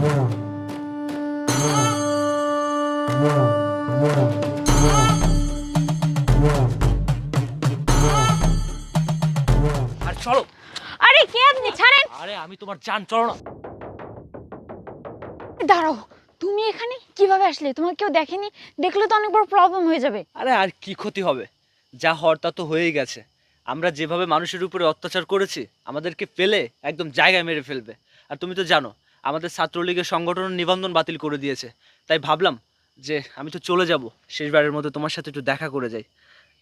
আর চলো। আরে কে আপনি? ছাড়েন। আরে আমি তোমার জান চলো না। দাঁড়াও তুমি এখানে কীভাবে আসলে? তোমাকে কেউ দেখেনি? দেখলে তো অনেক বড় প্রবলেম হয়ে যাবে। আরে আর কি ক্ষতি হবে? যা হওয়ার তা তো হয়েই গেছে। আমরা যেভাবে মানুষের উপরে অত্যাচার করেছি আমাদেরকে ফেলে একদম জায়গায় মেরে ফেলবে। আর তুমি তো জানো আমাদের ছাত্রলীগের সংগঠনের নিবন্ধন বাতিল করে দিয়েছে। তাই ভাবলাম যে আমি তো চলে যাব, শেষবারের মতো তোমার সাথে একটু দেখা করে যাই।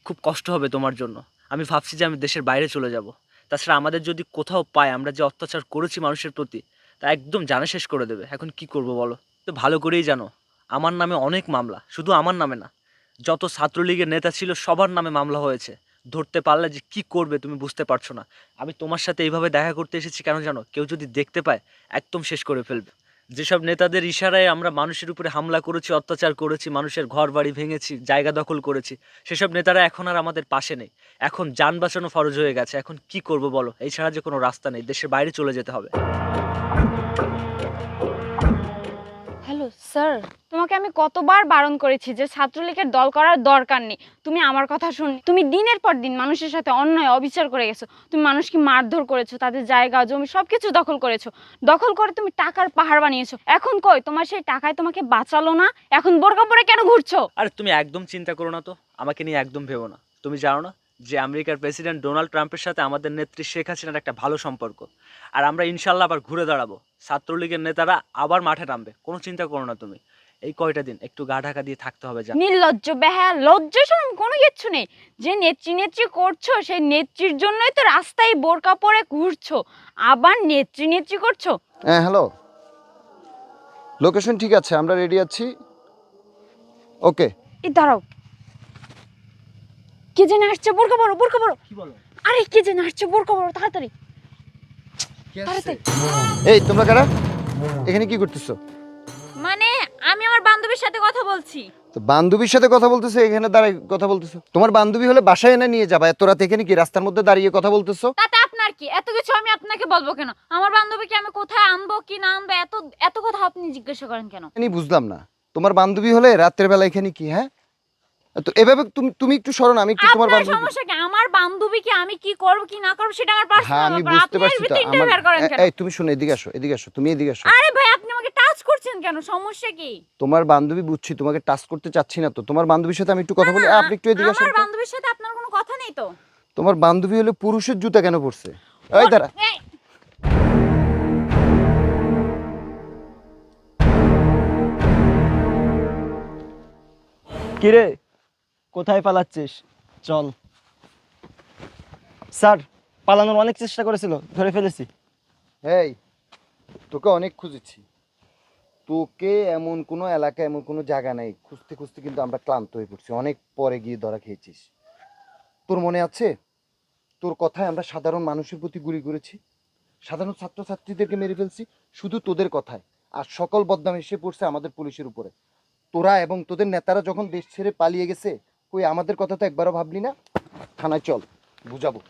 খুব কষ্ট হবে তোমার জন্য। আমি ভাবছি যে আমি দেশের বাইরে চলে যাব। তাছাড়া আমাদের যদি কোথাও পায়, আমরা যে অত্যাচার করেছি মানুষের প্রতি, তা একদম জানা শেষ করে দেবে। এখন কি করব বলো? তো ভালো করেই জানো, আমার নামে অনেক মামলা, শুধু আমার নামে না, যত ছাত্রলীগের নেতা ছিল সবার নামে মামলা হয়েছে। ধরতে পারলে যে কি করবে তুমি বুঝতে পারছ না। আমি তোমার সাথে এইভাবে দেখা করতে এসেছি কেন জানো? কেউ যদি দেখতে পায়, একদম শেষ করে ফেলবে। যেসব নেতাদের ইশারায় আমরা মানুষের উপরে হামলা করেছি, অত্যাচার করেছি, মানুষের ঘর বাড়ি ভেঙেছি, জায়গা দখল করেছি, সেসব নেতারা এখন আর আমাদের পাশে নেই। এখন যান বাঁচানো ফরজ হয়ে গেছে। এখন কি করব বলো? এই ছাড়া যে কোনো রাস্তা নেই। দেশের বাইরে চলে যেতে হবে। Hello sir. তোমাকে আমি কতবার বারণ করেছি যে ছাত্রলীগের দল করার দরকার নেই। তুমি আমার কথা শুন। তুমি দিনের পর দিন মানুষের সাথে অন্যায়, অবিচার করে গেছো। তুমি মানুষকে মারধর করেছ, তাদের জায়গা, জমি সব কিছু দখল করেছ। দখল করে তুমি টাকার পাহাড় বানিয়েছো। এখন কই? তোমার সেই টাকায় তোমাকে বাঁচালো না? এখন বোরকা পরে কেন ঘুরছো? আরে তুমি একদম চিন্তা করো না তো। আমাকে নিয়ে একদম ভেবো না। তুমি জানো না? যে আমেরিকার প্রেসিডেন্ট ডোনাল্ড ট্রাম্পের সাথে আমাদের নেত্রী শেখ হাসিনার একটা ভালো সম্পর্ক। আর আমরা ইনশাল্লাহ আবার ঘুরে দাঁড়াবো। ছাত্রলীগের নেতারা আবার মাঠে নামবে। কোনো চিন্তা করো না তুমি। এই কয়টা দিন একটু গা ঢাকা দিয়ে থাকতে হবে যা। নির্লজ্জ বেহা লজ্জা শরম কোনো কিচ্ছু নেই। যে নেত্রী নেত্রী করছ সেই নেত্রীর জন্যই তো রাস্তায় বোরকা পরে ঘুরছো। আবার নেত্রী নেত্রী করছ? হ্যাঁ হ্যালো। লোকেশন ঠিক আছে আমরা রেডি আছি। ওকে এই দাঁড়াও। কে যেন আসছে? বোরকা বড় বোরকা বড় কি বলো? আরে কে যেন আসছে? বোরকা বড় তাড়াতাড়ি। তাড়াতাড়ি। এই তোমরা কারা? এখানে কি করতেছো? মানে আমি আমার বান্ধবীর সাথে কথা বলছি। তো বান্ধবীর সাথে কথা বলতেছো এখানে দাঁড়ায় কথা বলতেছো? তোমার বান্ধবী হলে বাসায় এনে নিয়ে যাবা। এত রাত এখানে কি রাস্তার মধ্যে দাঁড়িয়ে কথা বলতেছো? তাতে আপনার কি? এত কিছু আমি আপনাকে বলব কেন? আমার বান্ধবীকে আমি কোথায় আনব কি না আনব এত এত কথা আপনি জিজ্ঞাসা করেন কেন? আমি বুঝলাম না। তোমার বান্ধবী হলে রাত্রের বেলা এখানে কি হ্যাঁ? তো এভাবে তুমি তুমি একটু সরো আমি একটু তোমার বান্ধবী সমস্যা কি? আমার বান্ধবীকে আমি কি করব কি না করব সেটা আমার হ্যাঁ পার্সোনাল আমি বুঝতে পারছি তো আমার ইন্টারফেয়ার করেন এ- কেন? এই তুমি শোনো এদিকে আসো এদিকে আসো তুমি এদিকে আসো। আরে ভাই আপনি আমাকে টাচ করছেন কেন? সমস্যা কি? তোমার বান্ধবী বুঝছি তোমাকে টাচ করতে চাচ্ছি না তো। তোমার বান্ধবীর সাথে আমি একটু কথা বলি আপনি একটু এদিকে আসুন আমার বান্ধবীর সাথে আপনার কোনো কথা নেই তো? তোমার বান্ধবী হলে পুরুষের জুতা কেন পরছে? এই দাঁড়া। কিরে? কোথায় পালাচ্ছিস? চল। স্যার, পালানোর অনেক চেষ্টা করেছিল, ধরে ফেলেছি। এই তোকে অনেক খুঁজেছি। তোকে এমন কোনো এলাকা, এমন কোনো জায়গা নেই। খুঁজতে খুঁজতে কিন্তু আমরা ক্লান্ত হয়ে পড়ছি। অনেক পরে গিয়ে ধরা খেয়েছিস। তোর মনে আছে? তোর কথায় আমরা সাধারণ মানুষের প্রতি গুলি করেছি। সাধারণ ছাত্রছাত্রীদেরকে মেরে ফেলছি। শুধু তোদের কথায়। আর সকল বদনাম এসে পড়ছে আমাদের পুলিশের উপরে। তোরা এবং তোদের নেতারা যখন দেশ ছেড়ে পালিয়ে গেছে কই আমাদের কথা তো একবারও ভাবলি না? থানায় চল বুঝাবো।